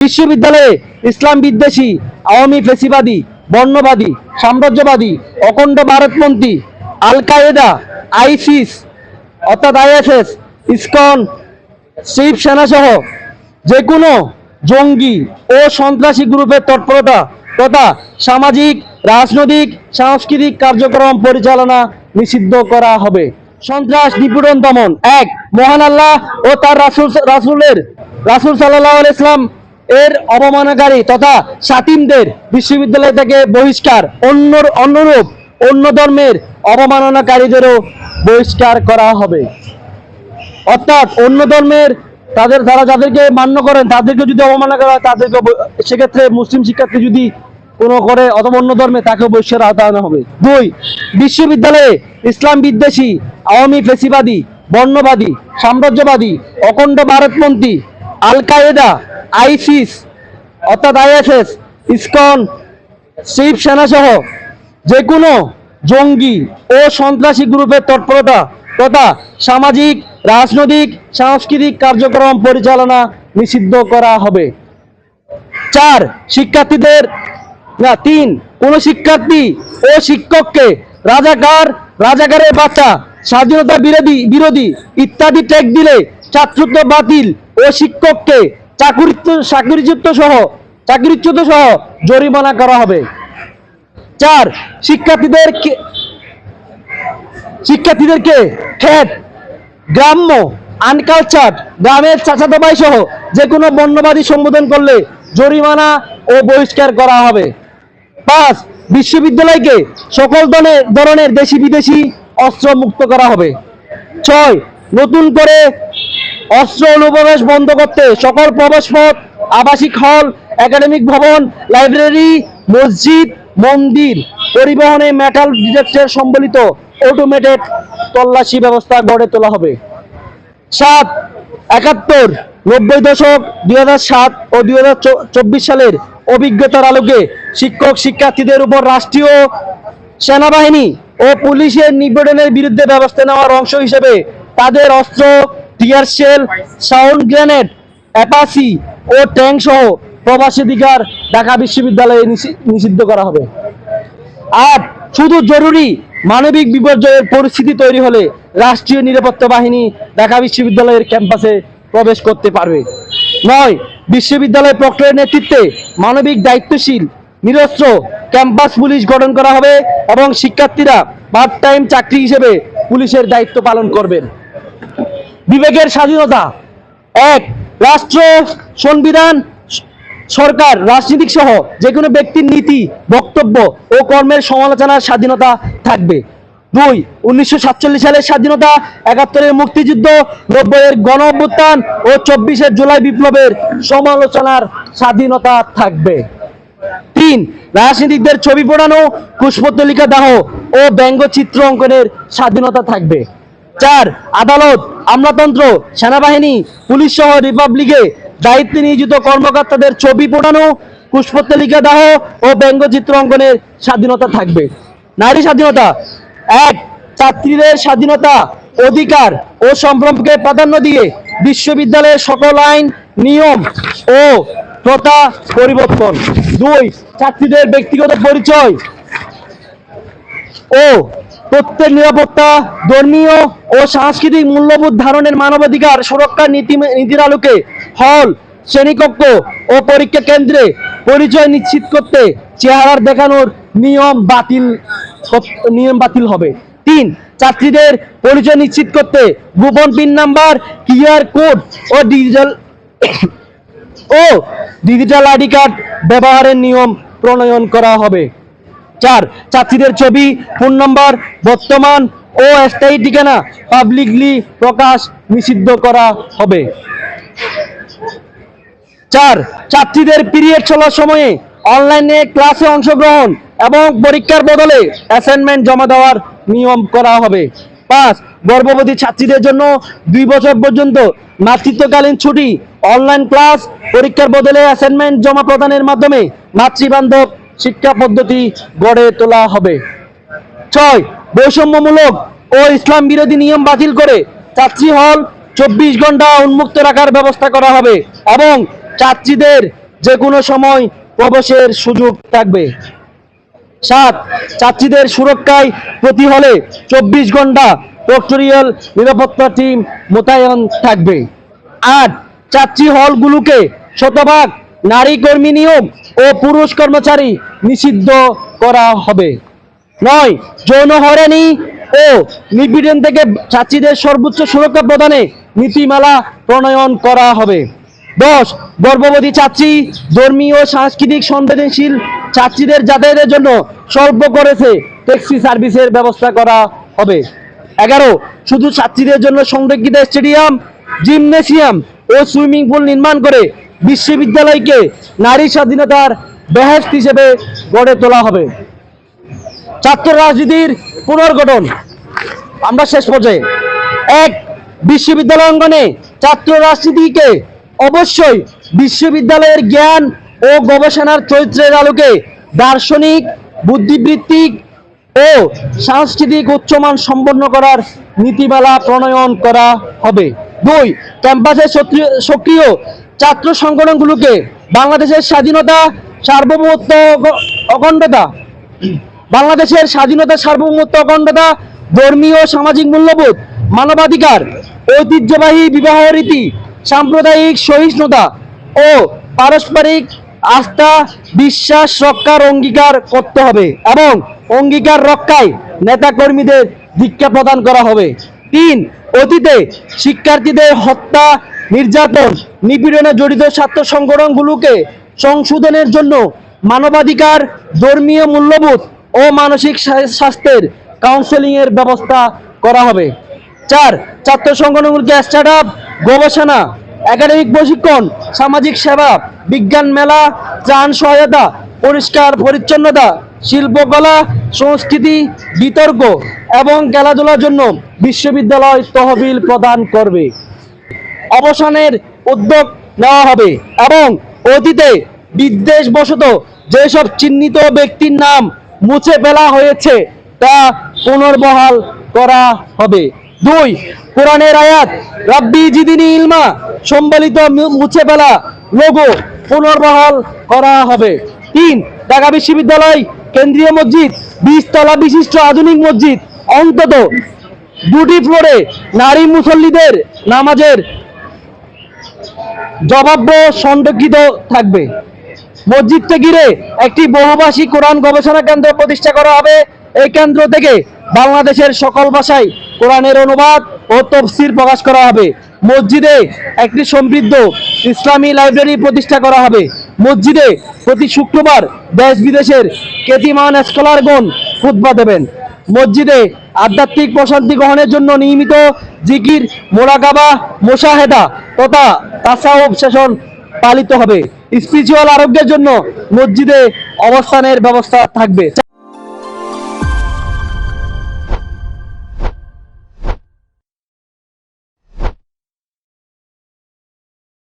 বিশ্ববিদ্যালয়ে ইসলাম বিদ্বেষী, আওয়ামী ফেসিবাদী, বর্ণবাদী, সাম্রাজ্যবাদী, অখণ্ড ভারতপন্থী আল কায়েদা আইসিস, অর্থাৎ আইএসএস, ইসকন, শিব সেনাসহ যে কোনো জঙ্গি ও সন্ত্রাসী গ্রুপের তৎপরতা তথা সামাজিক, রাজনৈতিক, সাংস্কৃতিক কার্যক্রম পরিচালনা নিষিদ্ধ করা হবে। সন্ত্রাস নিপীড়ন দমন, এক, মহান আল্লাহ ও তার রাসুল, রাসুলের, রাসুল সাল্লাহ ইসলাম এর অবমাননাকারী তথা সাতিমদের বিশ্ববিদ্যালয় থেকে বহিষ্কার অন্য অন্যরূপ অন্য ধর্মের অবমাননাকারীদেরও বহিষ্কার করা হবে। অর্থাৎ অন্য ধর্মের তাদের, তারা যাদেরকে মান্য করেন, তাদেরকে যদি অবমাননা করা হয়, তাদেরকে সেক্ষেত্রে মুসলিম শিক্ষার্থী যদি কোনো করে অথবা অন্য ধর্মে তাকে বহিষ্কার আওতা আনা হবে। দুই, বিশ্ববিদ্যালয়ে ইসলাম বিদ্বেষী, আওয়ামী ফেসিবাদী, বর্ণবাদী, সাম্রাজ্যবাদী, অখণ্ড ভারতপন্থী আল কায়েদা আইসিস, অর্থাৎ আইএসএস, ইসকন, শিব সেনাসহ যে কোনো জঙ্গি ও সন্ত্রাসী গ্রুপের তৎপরতা তথা সামাজিক, রাজনৈতিক, সাংস্কৃতিক কার্যক্রম পরিচালনা নিষিদ্ধ করা হবে। চার, শিক্ষার্থীদের, না, তিন, কোন শিক্ষার্থী ও শিক্ষককে রাজাকার, রাজাকারের বাচ্চা, স্বাধীনতা বিরোধী বিরোধী ইত্যাদি ট্যাগ দিলে ছাত্রত্ব বাতিল ও শিক্ষককে চাকরিত্ব চাকরিচ্যুত সহ চাকরিচ্যুত সহ জরিমানা করা হবে। চার, শিক্ষার্থীদের শিক্ষার্থীদেরকে ঠেট গ্রাম্য, আনকালচার, গ্রামের চাচাতো ভাই সহ যে কোনো বর্ণবাদী সম্বোধন করলে জরিমানা ও বহিষ্কার করা হবে। পাঁচ, বিশ্ববিদ্যালয়কে সকল ধরনের দেশি বিদেশি অস্ত্র মুক্ত করা হবে। ছয়, নতুন করে অস্ত্র অনুপ্রবেশ বন্ধ করতে সকল প্রবেশপথ, আবাসিক হল, একাডেমিক ভবন, লাইব্রেরি, মসজিদ, মন্দির পরিবহনে মেটাল ডিটেক্টর সম্বলিত অটোমেটেড তল্লাশি ব্যবস্থা গড়ে তোলা হবে। সাত, একাত্তর, নব্বই দশক, দুই সাত ও দুই চব্বিশ সালের অভিজ্ঞতার আলোকে শিক্ষক শিক্ষার্থীদের উপর রাষ্ট্রীয় সেনাবাহিনী ও পুলিশের নিবেদনের বিরুদ্ধে ব্যবস্থা নেওয়ার অংশ হিসেবে তাদের অস্ত্র tear shell, sound grenade Apache ও ট্যাঙ্ক সহ প্রবাসীধিকার ঢাকা বিশ্ববিদ্যালয়ে নিষি- নিষিদ্ধ করা হবে। আট শুধু জরুরি মানবিক বিপর্যয়ের পরিস্থিতি তৈরি হলে রাষ্ট্রীয় নিরাপত্তা বাহিনী ঢাকা বিশ্ববিদ্যালয়ের ক্যাম্পাসে প্রবেশ করতে পারবে। নয়, বিশ্ববিদ্যালয় প্রক্রিয়ার নেতৃত্বে মানবিক দায়িত্বশীল, নিরস্ত্র ক্যাম্পাস পুলিশ গঠন করা হবে এবং শিক্ষার্থীরা পার্ট টাইম চাকরি হিসেবে পুলিশের দায়িত্ব পালন করবেন। বিবেকের স্বাধীনতা। এক, রাষ্ট্র সংবিধান, সরকার, রাজনীতিক সহ যে কোনো ব্যক্তির নীতি, বক্তব্য ও কর্মের সমালোচনার স্বাধীনতা থাকবে। দুই, উনিশশো সালের স্বাধীনতা একাত্তরের মুক্তিযুদ্ধ, নব্বইয়ের গণ অভ্যুত্থান ও চব্বিশের জুলাই বিপ্লবের সমালোচনার স্বাধীনতা থাকবে। তিন, রাজনীতিকদের ছবি পড়ানো, কুশপত্তলিকা দাহ ও ব্যঙ্গচিত্র অঙ্কনের স্বাধীনতা থাকবে। চার, আদালত, আমলাতন্ত্র, সেনাবাহিনী, পুলিশ সহ রিপাবলিকে দায়িত্বে নিয়োজিত কর্মকর্তাদের ছবি পড়ানো কুশপত্তলিকা দাহ ও ব্যঙ্গচিত্র অঙ্কনের স্বাধীনতা থাকবে। নারী স্বাধীনতা। এক, ছাত্রীদের স্বাধীনতা, অধিকার ও সম্ভ্রমকে প্রাধান্য দিয়ে বিশ্ববিদ্যালয়ের সকল আইন, নিয়ম ও প্রথা পরিবর্তন। দুই, ছাত্রীদের ব্যক্তিগত পরিচয় ও তথ্যের নিরাপত্তা, ধর্মীয় ও সাংস্কৃতিক মূল্যবোধ ধারণের মানবাধিকার সুরক্ষা নীতি নীতির আলোকে হল, শ্রেণীকক্ষ ও পরীক্ষা কেন্দ্রে পরিচয় নিশ্চিত করতে চেহারার দেখানোর নিয়ম বাতিল নিয়ম বাতিল হবে। তিন, ছাত্রীদের পরিচয় নিশ্চিত করতে গোপন পিন নাম্বার কিউআর কোড ও ডিজিটাল ও ডিজিটাল আইডি কার্ড ব্যবহারের নিয়ম প্রণয়ন করা হবে। চার ছাত্রীদের ছবি, ফোন নম্বর, বর্তমান ও স্থায়ী ঠিকানা পাবলিকলি প্রকাশ নিষিদ্ধ করা হবে। চার ছাত্রীদের পিরিয়ড চলার সময়ে অনলাইনে ক্লাসে অংশগ্রহণ এবং পরীক্ষার বদলে অ্যাসাইনমেন্ট জমা দেওয়ার নিয়ম করা হবে। পাঁচ গর্ভবতী ছাত্রীদের জন্য দুই বছর পর্যন্ত মাতৃত্বকালীন ছুটি, অনলাইন ক্লাস, পরীক্ষার বদলে অ্যাসাইনমেন্ট জমা প্রদানের মাধ্যমে মাতৃবান্ধব শিক্ষা পদ্ধতি গড়ে তোলা হবে। ছয়, বৈষম্যমূলক ও ইসলাম বিরোধী নিয়ম বাতিল করে ছাত্রী হল চব্বিশ ঘণ্টা উন্মুক্ত রাখার ব্যবস্থা করা হবে এবং ছাত্রীদের যে কোনো সময় প্রবেশের সুযোগ থাকবে। সাত ছাত্রীদের সুরক্ষায় প্রতি হলে চব্বিশ ঘণ্টা পেট্রোলিয়াল নিরাপত্তা টিম মোতায়েন থাকবে। আট ছাত্রী হলগুলোকে শতভাগ নারী কর্মী নিয়োগ ও পুরুষ কর্মচারী নিষিদ্ধ করা হবে। নয়, যৌন হয়রানি ও নিপীড়ন থেকে ছাত্রীদের সর্বোচ্চ সুরক্ষা প্রদানে নীতিমালা প্রণয়ন করা হবে। দশ, গর্ভবতী ছাত্রী ধর্মীয় সাংস্কৃতিক সংবেদনশীল ছাত্রীদের যাতায়াতের জন্য স্বল্প করেছে ট্যাক্সি সার্ভিসের ব্যবস্থা করা হবে। এগারো, শুধু ছাত্রীদের জন্য সংরক্ষিত স্টেডিয়াম জিমনেসিয়াম ও সুইমিং পুল নির্মাণ করে বিশ্ববিদ্যালয়কে নারী স্বাধীনতার বেহেস্ত হিসেবে গড়ে তোলা হবে। ছাত্র রাজনীতির পুনর্গঠন। আমরা শেষ পর্যায়ে। এক, বিশ্ববিদ্যালয় অঙ্গনে ছাত্র রাজনীতিকে অবশ্যই বিশ্ববিদ্যালয়ের জ্ঞান ও গবেষণার চরিত্রের আলোকে দার্শনিক, বুদ্ধিবৃত্তিক ও সাংস্কৃতিক উচ্চমান সম্পন্ন করার নীতিমালা প্রণয়ন করা হবে। দুই ক্যাম্পাসের সক্রিয়- সক্রিয় ছাত্র সংগঠনগুলোকে বাংলাদেশের স্বাধীনতা, সার্বভৌমত্ব অখণ্ডতা, বাংলাদেশের স্বাধীনতা, সার্বভৌমত্ব অখণ্ডতা, ধর্মীয় সামাজিক মূল্যবোধ, মানবাধিকার, ঐতিহ্যবাহী বিবাহ রীতি, সাম্প্রদায়িক সহিষ্ণুতা ও পারস্পরিক আস্থা, বিশ্বাস, রক্ষার অঙ্গীকার করতে হবে এবং অঙ্গীকার রক্ষায় নেতাকর্মীদের দীক্ষা প্রদান করা হবে। তিন, অতীতে শিক্ষার্থীদের হত্যা নির্যাতন নিপীড়নে জড়িত ছাত্র সংগঠনগুলোকে সংশোধনের জন্য মানবাধিকার, ধর্মীয় মূল্যবোধ ও মানসিক স্বাস্থ্যের কাউন্সেলিং এর ব্যবস্থা করা হবে। চার, ছাত্র সংগঠনগুলোকে স্টার্ট আপ গবেষণা, একাডেমিক প্রশিক্ষণ, সামাজিক সেবা, বিজ্ঞান মেলা, ত্রাণ সহায়তা, পরিষ্কার পরিচ্ছন্নতা শিল্পকলা সংস্কৃতি, বিতর্ক এবং খেলাধুলার জন্য বিশ্ববিদ্যালয় তহবিল প্রদান করবে। অবসানের উদ্যোগ নেওয়া হবে এবং অতীতে বিদ্বেষবশত যেসব চিহ্নিত ব্যক্তির নাম মুছে ফেলা হয়েছে, তা পুনর্বহাল করা হবে। দুই, কোরআনের আয়াত, রাব্বি জিদিনি ইলমা সম্বলিত মুছে ফেলা লোগো পুনর্বহাল করা হবে। তিন, ঢাকা বিশ্ববিদ্যালয়, কেন্দ্রীয় মসজিদ বিশ তলা বিশিষ্ট আধুনিক মসজিদ, অন্তত দুটি ফ্লোরে নারী মুসল্লিদের নামাজের জবাব্য সংরক্ষিত থাকবে। মসজিদকে ঘিরে একটি বহুভাষী কোরআন গবেষণা কেন্দ্র প্রতিষ্ঠা করা হবে। এই কেন্দ্র থেকে বাংলাদেশের সকল ভাষায় কোরআনের অনুবাদ ও তফসির প্রকাশ করা হবে। মসজিদে একটি সমৃদ্ধ ইসলামী লাইব্রেরি প্রতিষ্ঠা করা হবে। মসজিদে প্রতি শুক্রবার দেশ বিদেশের খ্যাতিমান স্কলারগণ খুতবা দেবেন। মসজিদে আধ্যাত্মিক প্রশান্তি গ্রহণের জন্য নিয়মিত জিকির, মোরাকাবা, মোশাহেদা তথা তাসাউফ সেশন পালিত হবে। স্পিরিচুয়াল আরোগ্যের জন্য মসজিদে অবস্থানের ব্যবস্থা থাকবে।